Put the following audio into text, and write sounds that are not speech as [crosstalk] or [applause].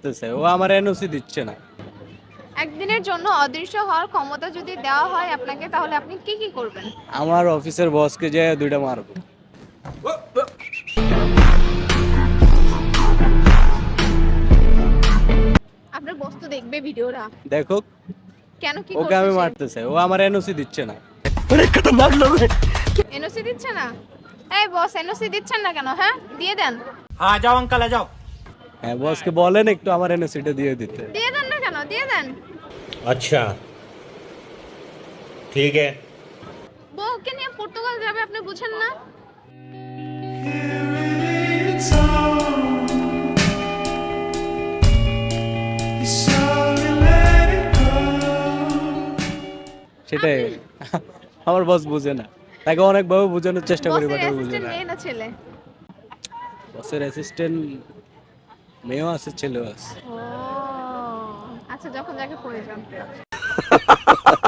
করতেছে। ও আমার এনওসি দিচ্ছে না। একদিনের জন্য অদৃশ্য হওয়ার ক্ষমতা যদি দেওয়া হয় আপনাকে তাহলে আপনি কি কি করবেন? আমার অফিসের বসকে যে দুইটা মারবো। আপনার বস তো দেখবে ভিডিওরা দেখো। কেন কি ওকে আমি মারতেছে। ও আমার এনওসি দিচ্ছে না। এনওসি দিচ্ছে না? এই বস এনওসি দিচ্ছেন না কেন হ্যাঁ? দিয়ে দেন। হ্যাঁ যাও আঙ্কাল যাও। হ্যাঁ বসকে বলেন একটু আমার এনওসিটা দিয়ে দিতে। দিয়ে দেন না কেন? দিয়ে দেন। আচ্ছা। ঠিক আছে বউকে নিয়ে পর্তুগাল যাবে আপনি বুঝেন না। সেটাই। আমার বস বুঝে না। তাকে অনেকভাবে বোঝানোর চেষ্টা করি বাট বুঝে না। ছেলে। বসের অ্যাসিস্ট্যান্ট মেয়েও আছে ছেলেও আছে। ও আচ্ছা যখন যাকে প্রয়োজন [laughs]